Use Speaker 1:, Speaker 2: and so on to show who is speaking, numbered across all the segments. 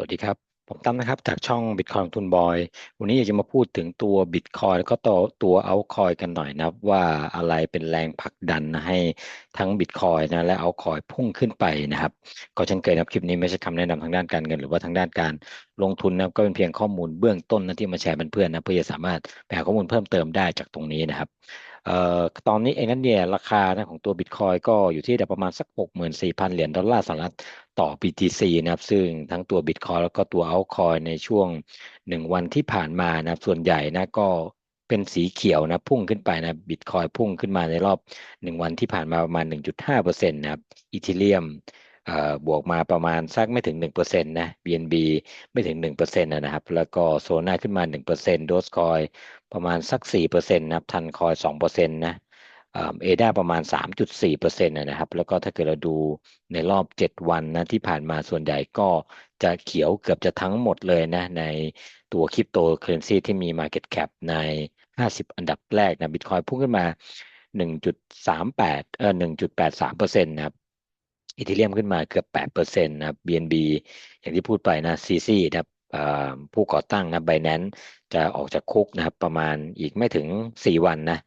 Speaker 1: วัสดีครับ ผมตั้มนะครับ จากช่อง Bitcoin ทุนบอย วันนี้อยากจะมาพูดถึงตัว Bitcoin แล้วก็ตัวตัว Altcoin กันหน่อยนะครับ ว่าอะไรเป็นแรงผลักดันให้ทั้ง Bitcoin นะและ Altcoin พุ่งขึ้นไปนะครับ ก็เช่นเคยนะครับคลิปนี้ไม่ใช่คำแนะนำทางด้านการเงิน หรือว่าทางด้านการลงทุนนะครับก็เป็นเพียงข้อมูลเบื้องต้นนะที่มาแชร์เพื่อนๆนะเพื่อจะสามารถไปหาข้อมูลเพิ่มเติมได้จากตรงนี้นะครับ ตอนนี้เองนั้นเนี่ยราคานะของตัวบิตคอยก็อยู่ที่ประมาณสักหกหมื่นสี่พันเหรียญดอลลาร์สหรัฐต่อ BTC นะครับ ซึ่งทั้งตัวบิตคอยแล้วก็ตัว Altcoin ในช่วงหนึ่งวันที่ผ่านมานะครับ ส่วนใหญ่นะก็เป็นสีเขียวนะพุ่งขึ้นไปนะบิตคอยพุ่งขึ้นมาในรอบหนึ่งวันที่ผ่านมาประมาณ 1.5%นะครับอีเทเรียม บวกมาประมาณสักไม่ถึง 1%นะ BNB ไม่ถึง 1%นะครับ แล้วก็โซน่าขึ้นมา 1%โดสคอยประมาณสัก 4%นะครับ ทันคอย 2%นะเอด้าประมาณ 3.4%นะครับ แล้วก็ถ้าเกิดเราดูในรอบ 7 วันนะที่ผ่านมาส่วนใหญ่ก็จะเขียวเกือบจะทั้งหมดเลยนะ ในตัวคริปโตเคอเรนซีที่มี Market Cap ใน 50 อันดับแรกนะบิตคอยพุ่งขึ้นมา 1.38 เอ่อ 1.83%นะครับ อีเทเรียมขึ้นมาเกือบ8%นะครับ BNB อย่างที่พูดไปนะ CC นะครับผู้ก่อตั้งนะ Binance จะออกจากคุกนะครับ ประมาณอีกไม่ถึง4วันนะ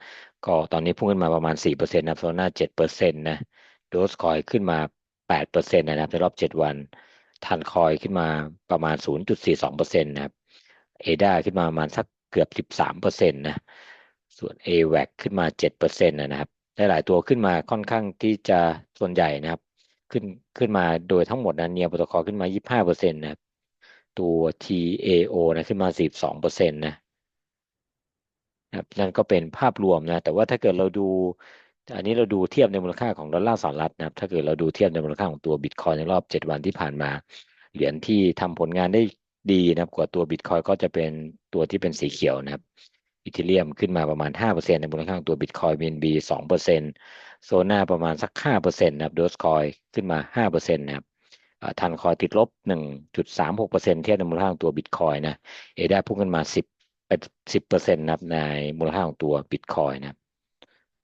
Speaker 1: ก็ตอนนี้พุ่งขึ้นมาประมาณ4%นะโซน่า7%นะโดสคอยขึ้นมา8%นะครับในรอบ7วันทันคอยขึ้นมาประมาณ0.42%นะครับเอดาขึ้นมาประมาณสักเกือบ13%นะส่วน AWAC ขึ้นมา7%นะครับหลายตัวขึ้นมาค่อนข้างที่จะส่วนใหญ่นะครับ ขึ้นขึ้นมาโดยทั้งหมดนะเนียโปรโตคอลขึ้นมา 25%นะครับตัว TAO นะขึ้นมา42%นะนะนั่นก็เป็นภาพรวมนะแต่ว่าถ้าเกิดเราดู อันนี้เราดูเทียบในมูลค่าของดอลลาร์สหรัฐนะครับถ้าเกิดเราดูเทียบในมูลค่าของตัวบิตคอยในรอบ 7 วันที่ผ่านมา เหรียญที่ทำผลงานได้ดีนะครับกว่าตัวบิตคอยก็จะเป็นตัวที่เป็นสีเขียวนะครับ อีเทเรียมขึ้นมาประมาณ 5%ในมูลค่าของตัวบิตคอยบีนบี2%โซน่าประมาณสัก 5%นะครับโดสคอยขึ้นมา 5%นะครับทันคอยติดลบ 1.36%เทียบในมูลค่าของตัวบิตคอยนะเอด้พุ่งขึ้นมา 10สิบเปอร์เซ็นต์นับในมูลค่าของตัวบิตคอยนะ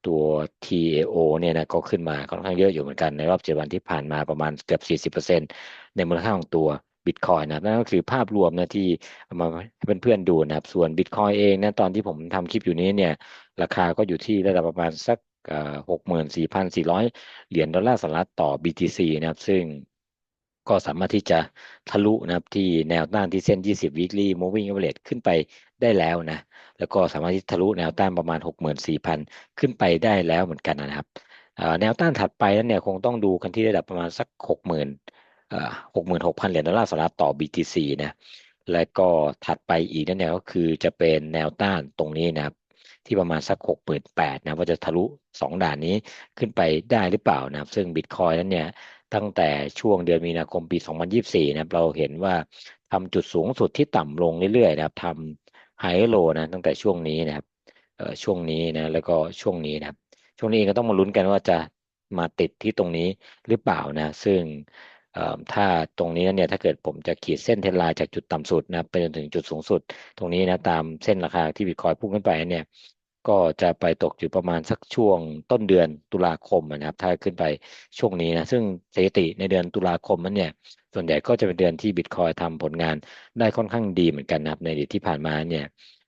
Speaker 1: ตัว TAO เนี่ยนะก็ขึ้นมาค่อนข้างเยอะอยู่เหมือนกันในรอบเจ็ดวันที่ผ่านมาประมาณเกือบสี่สิบเปอร์เซ็นต์ในมูลค่าของตัว บิตคอยนะนั่นก็คือภาพรวมนะที่มาให้เพื่อนๆดูนะครับ ส่วนบิตคอยเองนะตอนที่ผมทำคลิปอยู่นี้เนี่ย ราคาก็อยู่ที่ระดับประมาณสักหกหมื่นสี่พันสี่ร้อยเหรียญดอลลาร์สหรัฐต่อ BTC นะครับ ซึ่งก็สามารถที่จะทะลุนะครับที่แนวต้านที่เส้น 20 weekly moving average ขึ้นไปได้แล้วนะ แล้วก็สามารถที่ทะลุแนวต้านประมาณ 64,000 ขึ้นไปได้แล้วเหมือนกันนะครับ แนวต้านถัดไปนั้นเนี่ยคงต้องดูกันที่ระดับประมาณสัก 60,000 66,000เหรียญดอลลาร์สหรัฐต่อ BTC นะและก็ถัดไปอีกนั่นเนี่ยก็คือจะเป็นแนวต้านตรงนี้นะครับ ที่ประมาณสัก 68,000นะว่าจะทะลุ 2 ด่านนี้ขึ้นไปได้หรือเปล่านะครับ ซึ่งบิตคอยนั้นเนี่ยตั้งแต่ช่วงเดือนมีนาคมปี 2024 นะครับเราเห็นว่าทำจุดสูงสุดที่ต่ำลงเรื่อยๆนะครับทำไฮโลนะตั้งแต่ช่วงนี้นะครับช่วงนี้นะแล้วก็ช่วงนี้นะครับช่วงนี้ก็ต้องมาลุ้นกันว่าจะมาติดที่ตรงนี้หรือเปล่านะ ซึ่ง ถ้าตรงนี้เนี่ยถ้าเกิดผมจะขีดเส้นเทนไลน์จากจุดต่ำสุดนะไปจนถึงจุดสูงสุด ตรงนี้นะตามเส้นราคาที่บิตคอยพุ่งขึ้นไปเนี่ยก็จะไปตกอยู่ประมาณสักช่วงต้นเดือนตุลาคมนะครับ ถ้าขึ้นไปช่วงนี้นะซึ่งสถิติในเดือนตุลาคมนั้นเนี่ยส่วนใหญ่ก็จะเป็นเดือนที่บิตคอยทำผลงานได้ค่อนข้างดีเหมือนกันนะครับในอดีตที่ผ่านมาเนี่ย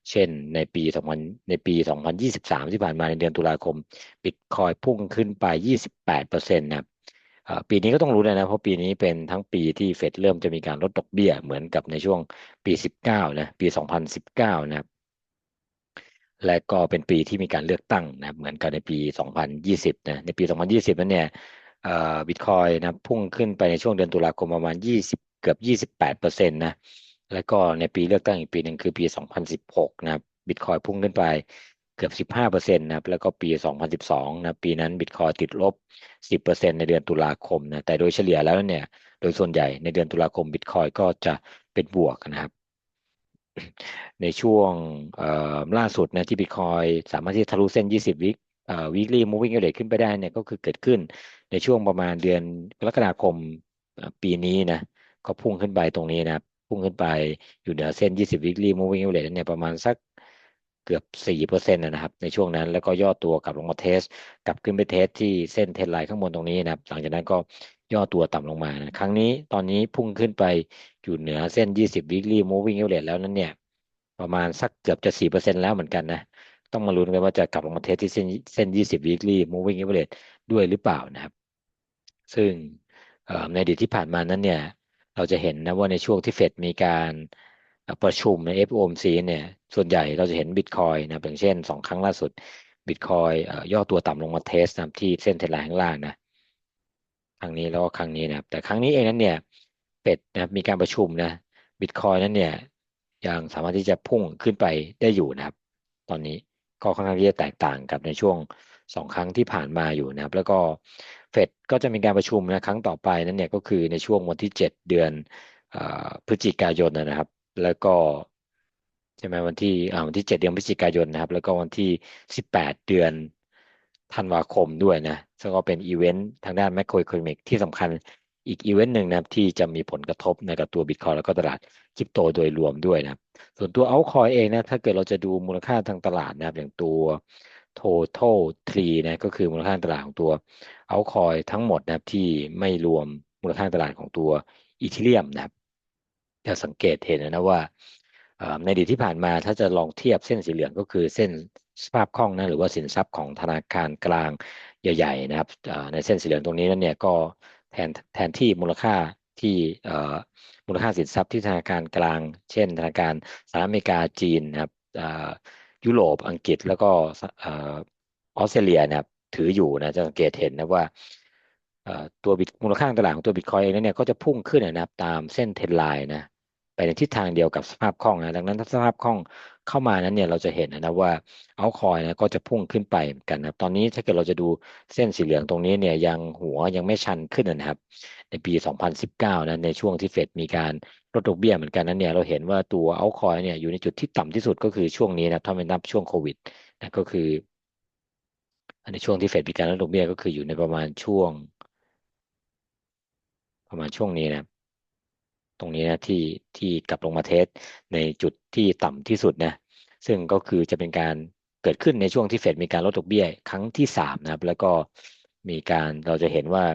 Speaker 1: เช่นในปี2000ในปี 2023 ที่ผ่านมาในเดือนตุลาคมบิตคอยพุ่งขึ้นไป 28%นะครับ ปีนี้ก็ต้องรู้เลยนะ เพราะปีนี้เป็นทั้งปีที่เฟดเริ่มจะมีการลดดอกเบี้ยเหมือนกับในช่วงปี 19 นะ ปี 2019 นะครับ และก็เป็นปีที่มีการเลือกตั้งนะเหมือนกันในปี 2020 นะ ในปี 2020 นั้นเนี่ยบิตคอยนะพุ่งขึ้นไปในช่วงเดือนตุลาคมประมาณ 20 เกือบ 28เปอร์เซ็นต์นะ แล้วก็ในปีเลือกตั้งอีกปีหนึ่งคือปี 2016 นะบิตคอยพุ่งขึ้นไป กือบ 15เปอร์เซ็นต์นะแล้วก็ปี 2012นะปีนั้นบิตคอยติดลบ 10เปอร์เซ็นต์ในเดือนตุลาคมนะแต่โดยเฉลี่ยแล้วเนี่ยโดยส่วนใหญ่ในเดือนตุลาคมบิตคอยก็จะเป็นบวกนะครับในช่วงล่าสุดนะที่บิตคอยสามารถที่ทะลุเส้น 20 วิกวีคลี่มูวิ่งเอเดขึ้นไปได้เนี่ยก็คือเกิดขึ้นในช่วงประมาณเดือนกรกฎาคมปีนี้นะก็พุ่งขึ้นไปตรงนี้นะพุ่งขึ้นไปอยู่เหนือเส้น 20 weekly moving average เนี่ยประมาณสัก เกือบ 4%นะครับในช่วงนั้นแล้วก็ย่อตัวกลับลงมาเทสกลับขึ้นไปเทสที่เส้นเทนไลน์ข้างบนตรงนี้นะครับหลังจากนั้นก็ย่อตัวต่ำลงมานะครั้งนี้ตอนนี้พุ่งขึ้นไปอยู่เหนือเส้น 20 weekly moving average แล้วนั้นเนี่ยประมาณสักเกือบจะ 4%แล้วเหมือนกันนะต้องมาลุ้นกันว่าจะกลับลงมาเทสที่เส้นเส้น 20 weekly moving average ด้วยหรือเปล่านะครับ ซึ่งในอดีตที่ผ่านมานั้นเนี่ยเราจะเห็นนะว่าในช่วงที่เฟดมีการ ประชุมใน FOMC เนี่ยส่วนใหญ่เราจะเห็นบิตคอยนะอย่างเช่นสองครั้งล่าสุดบิตคอยย่อตัวต่ำลงมาเทสนะที่เส้นเทรนไลน์ข้างล่างนะครั้งนี้แล้วก็ครั้งนี้นะแต่ครั้งนี้เองนั้นเนี่ยเฟดนะมีการประชุมนะบิตคอยนั้นเนี่ยยังสามารถที่จะพุ่งขึ้นไปได้อยู่นะครับ ตอนนี้ก็ค่อนข้างที่จะแตกต่างกับในช่วงสองครั้งที่ผ่านมาอยู่นะครับ แล้วก็เฟดก็จะมีการประชุมนะครั้งต่อไปนั้นเนี่ยก็คือในช่วงวันที่เจ็ดเดือนพฤศจิกายนนะครับ แล้วก็ใช่ไหมวันที่วันที่เจ็ดเดือนพฤศจิกายนนะครับ แล้วก็วันที่สิบแปดเดือนธันวาคมด้วยนะซึ่งก็เป็นอีเวนต์ทางด้านแมคโครอิคโนมิกที่สำคัญอีกอีเวนต์หนึ่งนะครับที่จะมีผลกระทบในกับตัวบิตคอยแล้วก็ตลาดคริปโตโดยรวมด้วยนะครับ ส่วนตัวเอาคอยเองนะถ้าเกิดเราจะดูมูลค่าทางตลาดนะครับ อย่างตัว total tree นะก็คือมูลค่าตลาดของตัวเอาคอยทั้งหมดนะครับที่ไม่รวมมูลค่าตลาดของตัวอีเทเรียมนะครับ จะสังเกตเห็นนะว่าในอดีตที่ผ่านมาถ้าจะลองเทียบเส้นสีเหลืองก็คือเส้นสภาพคล่องนะหรือว่าสินทรัพย์ของธนาคารกลางใหญ่ๆนะครับในเส้นสีเหลืองตรงนี้นั่นเนี่ยก็แทนแทนที่มูลค่าที่มูลค่าสินทรัพย์ที่ธนาคารกลาง เช่น ธนาคารสหรัฐอเมริกาจีนนะครับยุโรปอังกฤษแล้วก็ออสเตรเลียนะครับถืออยู่นะจะสังเกตเห็นนะว่า ตัวบิตมูลค่าตลาดของตัวบิตคอยเองเนี่ยก็จะพุ่งขึ้นนะครับตามเส้นเทรนไลน์นะไปในทิศทางเดียวกับสภาพคล่องนะดังนั้นถ้าสภาพคล่องเข้ามานั้นเนี่ยเราจะเห็นนะว่าเอาคอยนะก็จะพุ่งขึ้นไปกันนะตอนนี้ถ้าเกิดเราจะดูเส้นสีเหลืองตรงนี้เนี่ยยังหัวยังไม่ชันขึ้นนะครับ ในปี 2019นะในช่วงที่เฟดมีการลดดอกเบี้ยเหมือนกันนั้นเนี่ยเราเห็นว่าตัวเอาคอยเนี่ยอยู่ในจุดที่ต่ำที่สุดก็คือช่วงนี้นะถ้าไม่นับช่วงโควิดนะก็คือในช่วงที่เฟดมีการลดดอกเบี้ยก็คืออยู่ในประมาณช่วง ประมาณช่วงนี้นะตรงนี้นะที่ที่กลับลงมาเทสในจุดที่ต่ำที่สุดนะซึ่งก็คือจะเป็นการเกิดขึ้นในช่วงที่เฟดมีการลดดอกเบี้ยครั้งที่สามนะครับ แล้วก็มีการเราจะเห็นว่า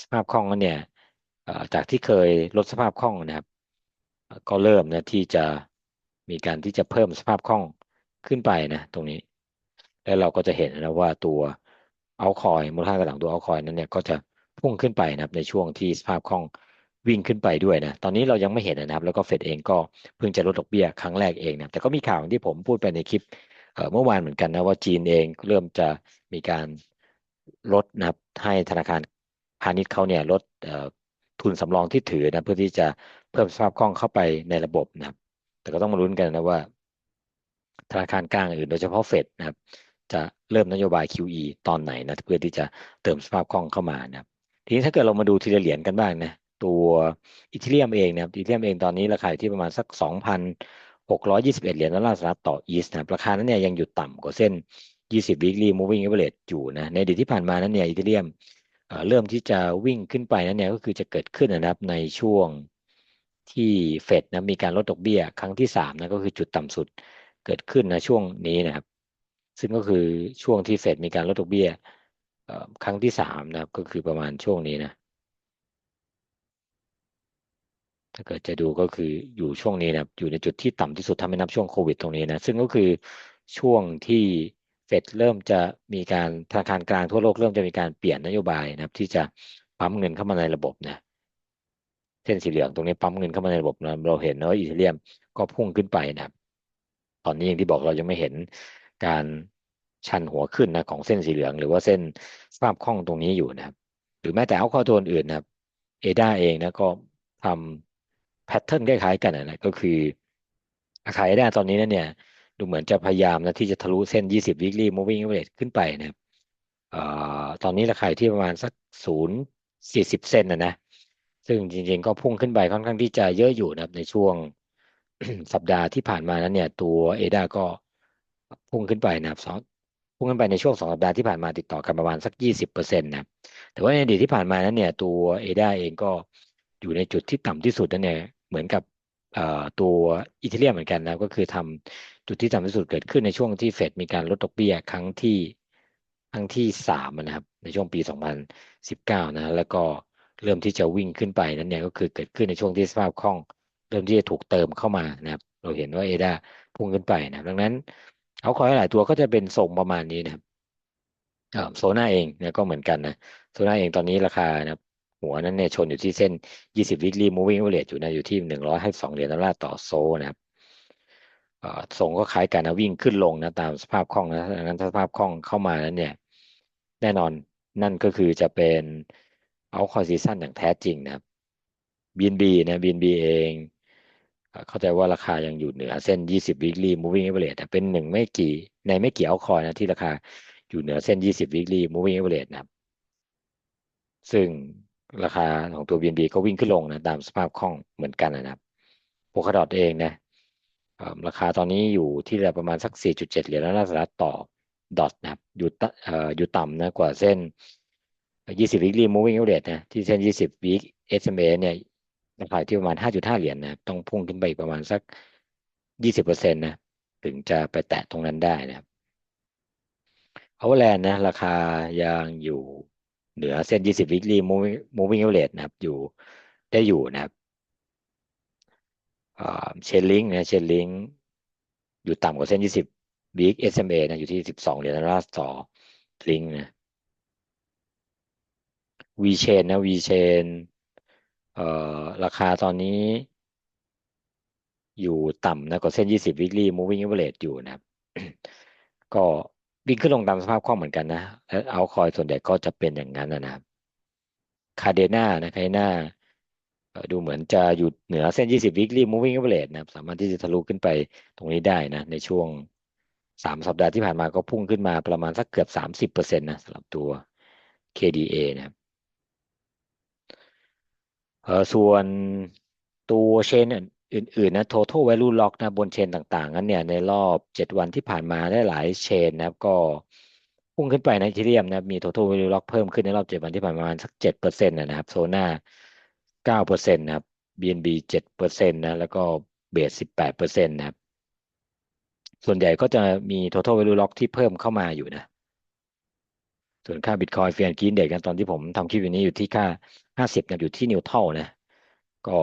Speaker 1: สภาพคล่องเนี่ยจากที่เคยลดสภาพคล่องนะครับ ก็เริ่มนะที่จะมีการที่จะเพิ่มสภาพคล่องขึ้นไปนะ ตรงนี้ แล้วเราก็จะเห็นนะว่าตัวเอาคอยมูลค่าตลาดตัวเอาคอยนั้นเนี่ยก็จะ พุ่งขึ้นไปนะครับในช่วงที่สภาพคล่องวิ่งขึ้นไปด้วยนะ ตอนนี้เรายังไม่เห็นนะครับ แล้วก็เฟดเองก็เพิ่งจะลดดอกเบี้ยครั้งแรกเองนะ แต่ก็มีข่าวที่ผมพูดไปในคลิปเมื่อวานเหมือนกันนะว่าจีนเองเริ่มจะมีการลดนะครับให้ธนาคารพาณิชย์เขาเนี่ยลดทุนสำรองที่ถือนะเพื่อที่จะเพิ่มสภาพคล่องเข้าไปในระบบนะครับ แต่ก็ต้องมาลุ้นกันนะว่า ธนาคารกลางอื่นโดยเฉพาะเฟดนะครับ จะเริ่มนโยบาย QE ตอนไหนนะเพื่อที่จะเติมสภาพคล่องเข้ามานะครับ ทีนี้ถ้าเกิดเรามาดูทีละเหรียญกันบ้างนะตัวอีเทเรียมเองนะครับอีเทเรียมเองตอนนี้ราคาอยู่ที่ประมาณสัก 2,621 เหรียญดอลลาร์สหรัฐต่ออีสนะครับราคานั้นเนี่ยยังอยู่ต่ำกว่าเส้น 20 weekly moving average อยู่นะในอดีตที่ผ่านมานั้นเนี่ยอีเทเรียมเริ่มที่จะวิ่งขึ้นไปนั้นเนี่ยก็คือจะเกิดขึ้นนะครับในช่วงที่เฟดนะมีการลดดอกเบี้ยครั้งที่3นะก็คือจุดต่ำสุดเกิดขึ้นนะช่วงนี้นะครับ ซึ่งก็คือช่วงที่เฟดมีการลดดอกเบี้ย ครั้งที่3นะครับ ก็คือประมาณช่วงนี้นะ ถ้าเกิดจะดูก็คืออยู่ช่วงนี้นะอยู่ในจุดที่ต่ำที่สุดถ้าไม่นับช่วงโควิดตรงนี้นะ ซึ่งก็คือช่วงที่เฟดเริ่มจะมีการธนาคารกลางทั่วโลกเริ่มจะมีการเปลี่ยนนโยบายนะครับ ที่จะปั๊มเงินเข้ามาในระบบนะเส้นสีเหลืองตรงนี้ปั๊มเงินเข้ามาในระบบนะเราเห็นว่าอีเทเรียมก็พุ่งขึ้นไปนะตอนนี้อย่างที่บอกเรายังไม่เห็นการ ชันหัวขึ้นนะของเส้นสีเหลือง หรือว่าเส้นสภาพคล่องตรงนี้อยู่นะครับ หรือแม้แต่เอาข้อตัวอื่นนะครับเอดาเองนะก็ทำแพทเทิร์นคล้ายๆกันนะก็คืออาคายได้ตอนนี้นั่นเนี่ย ดูเหมือนจะพยายามนะที่จะทะลุเส้น 20 weekly moving average ขึ้นไปนะครับอตอนนี้ราคาที่ประมาณสัก 0.40 เซนนะนะซึ่งจริงๆก็พุ่งขึ้นไปค่อนข้างที่จะเยอะอยู่นะครับในช่วงสัปดาห์ที่ผ่านมานั้นเนี่ย ตัวเอดาก็พุ่งขึ้นไปนะครับสอง พุ่งขึ้นไปในช่วงสองสัปดาห์ที่ผ่านมาติดต่อกันประมาณสัก 20%เปอร์เซ็นต์นะแต่ว่าในอดีตที่ผ่านมานั้นเนี่ยตัวเอดาเองก็อยู่ในจุดที่ต่ำที่สุดนั่นเองเหมือนกับตัวอิตาเลียเหมือนกันนะก็คือทำจุดที่ต่ำที่สุดเกิดขึ้นในช่วงที่เฟดมีการลดดอกเบี้ยครั้งที่ครั้งที่สามนะครับในช่วงปี 2019 นะแล้วก็เริ่มที่จะวิ่งขึ้นไปนั้นเนี่ยก็คือเกิดขึ้นในช่วงที่สภาพคล่อง เริ่มที่จะถูกเติมเข้ามานะครับ เราเห็นว่าเอดาพุ่งขึ้นไปนะดังนั้น เอาคอยหลายตัวก็จะเป็นทรงประมาณนี้นะครับโซน่าเองเนี่ยก็เหมือนกันนะโซน่าเองตอนนี้ราคานะหัวนั้นเนี่ยชนอยู่ที่เส้น 20 weekly moving average อยู่นะอยู่ที่ 152 เหรียญดอลลาร์ต่อโซนะครับทรงก็คล้ายกันนะวิ่งขึ้นลงนะตามสภาพคล่องนะดังนั้นสภาพคล่องเข้ามานั้นเนี่ย แน่นอนนั่นก็คือจะเป็นเอาคอซีซั่นอย่างแท้จริงนะครับ BNB นะ BNB เอง เข้าใจว่าราคายังอยู่เหนือเส้น 20 weekly moving average เป็นหนึ่งไม่กี่ในไม่กี่เอาคอยนะที่ราคาอยู่เหนือเส้น 20 weekly moving average นะครับ ซึ่งราคาของตัว BNB ก็วิ่งขึ้นลงนะตามสภาพคล่องเหมือนกันนะครับโพคาดอทเองนะราคาตอนนี้อยู่ที่ประมาณสัก 4.7 เหรียญแล้วน่าสหรัฐต่อดอทนะครับอยู่อยู่ต่ำนะกว่าเส้น 20 weekly moving average นะที่เส้น 20 week SMA เนี่ย ราคาที่ประมาณ 5.5 เหรียญนะต้องพุ่งขึ้นไปประมาณสัก 20%นะถึงจะไปแตะตรงนั้นได้นะครับเอาแลนด์นะราคายังอยู่เหนือเส้น 20 weekly moving moving average นะครับอยู่ได้อยู่นะครับเชนลิงนะเชนลิงอยู่ต่ำกว่าเส้น 20 week SMA นะอยู่ที่ 12 เหรียญดอลลาร์ต่อลิงนะ V chain นะ V chain เอ่อราคาตอนนี้ อยู่ต่ำนะกว่าเส้น 20 weekly moving average อยู่นะครับ ก็วิ่งขึ้นลงตามสภาพคล่องเหมือนกันนะและเอาคอยส่วนใหญ่ก็จะเป็นอย่างนั้นนะครับคาเดน่านะคาเดน่าดูเหมือนจะอยู่เหนือเส้น 20 weekly moving average นะครับ สามารถที่จะทะลุขึ้นไปตรงนี้ได้นะ ในช่วงสามสัปดาห์ที่ผ่านมาก็พุ่งขึ้นมาประมาณสักเกือบ 30%นะสำหรับตัว KDA นะครับ เออส่วนตัวเชนอื่นๆนะ total value lock นะบนเชนต่างๆ นั้นเนี่ยในรอบ 7 วันที่ผ่านมาได้หลายเชนนะครับก็พุ่งขึ้นไปในทีเรียมนะมี total value lock เพิ่มขึ้นในรอบ 7 วันที่ผ่านมาสัก7%นะครับโซน่า9%นะครับ BNB 7%นะแล้วก็เบส18%นะครับส่วนใหญ่ก็จะมี total value lock ที่เพิ่มเข้ามาอยู่นะ ส่วนค่าบิตคอยเฟียนกินเด็กกันตอนที่ผมทำคลิปอยู่นี้อยู่ที่ค่า 50นะอยู่ที่นิวเทรัลนะ ก็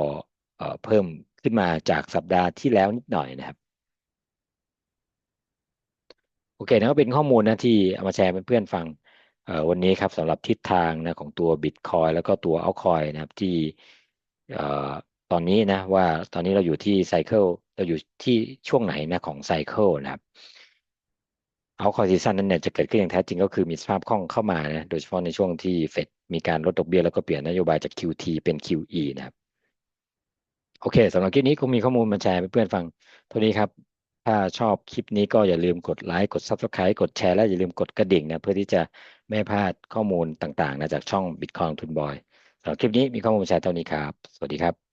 Speaker 1: เพิ่มขึ้นมาจากสัปดาห์ที่แล้วนิดหน่อยนะครับ โอเคนะก็เป็นข้อมูลนะที่เอามาแชร์เพื่อนๆฟังวันนี้ครับสำหรับทิศทางนะของตัว Bitcoin แล้วก็ตัว Altcoin นะครับที่ตอนนี้นะว่าตอนนี้เราอยู่ที่ไซเคิลเราอยู่ที่ช่วงไหนนะของไซเคิลนะครับ เอาคอซีซันนั้นเนี่ยจะเกิดขึ้นอย่างแท้จริงก็คือมีสภาพคล่องเข้ามานะโดยเฉพาะในช่วงที่เฟดมีการลดดอกเบี้ยแล้วก็เปลี่ยนนโยบายจาก QT เป็น QE นะครับ โอเคสำหรับคลิปนี้ก็มีข้อมูลมาแชร์ให้เพื่อนฟังเท่านี้ครับ ถ้าชอบคลิปนี้ก็อย่าลืมกดไลค์กด Subscribe กดแชร์และอย่าลืมกดกระดิ่งนะเพื่อที่จะไม่พลาดข้อมูลต่างๆนะจากช่อง Bitcoin ทุนบอยสำหรับคลิปนี้มีข้อมูลมาแชร์เท่านี้ครับ สวัสดีครับ